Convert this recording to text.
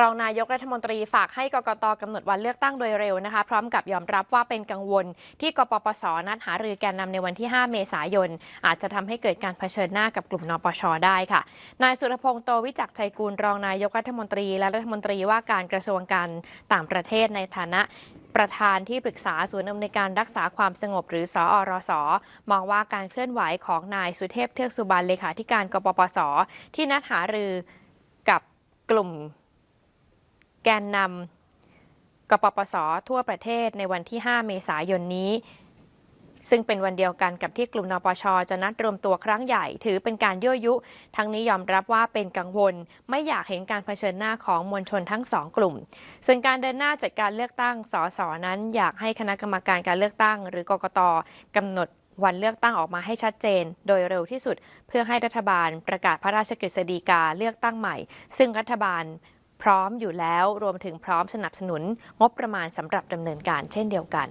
รองนายกรัฐมนตรีฝากให้กกตกำหนดวันเลือกตั้งโดยเร็วนะคะ พร้อมกับยอมรับว่าเป็นกังวล ที่กปปส นัดหารือแกนนำในวันที่ 5 เมษายน อาจจะทำให้เกิดการเผชิญหน้ากับกลุ่มนปช ได้ค่ะ นายสุรพงษ์โตวิจักชัยกูลรองนายกรัฐมนตรี และรัฐมนตรีว่าการกระทรวงการต่างประเทศในฐานะประธานที่ปรึกษาศูนย์อำนวยการรักษาความสงบหรือสอรส มองว่าการเคลื่อนไหวของนายสุเทพเทือกสุบรรณเลขาธิการกปปส ที่นัดหารือกับกลุ่ม แกนนำกปปส ทั่วประเทศในวันที่ 5 เมษายนนี้ ซึ่งเป็นวันเดียวกันกับที่กลุ่มนปช จะนัดรวมตัวครั้งใหญ่ ถือเป็นการยั่วยุ ทั้งนี้ยอมรับว่าเป็นกังวล ไม่อยากเห็นการเผชิญหน้าของมวลชนทั้งสองกลุ่ม ส่วนการเดินหน้าจัดการเลือกตั้งสสนั้น อยากให้คณะกรรมการการเลือกตั้ง หรือกกตกำหนดวันเลือกตั้งออกมาให้ชัดเจน โดยเร็วที่สุด เพื่อให้รัฐบาลประกาศพระราชกฤษฎีกาเลือกตั้งใหม่ ซึ่งรัฐบาล พร้อมอยู่แล้วรวมถึงพร้อมสนับสนุนงบประมาณสำหรับดำเนินการเช่นเดียวกัน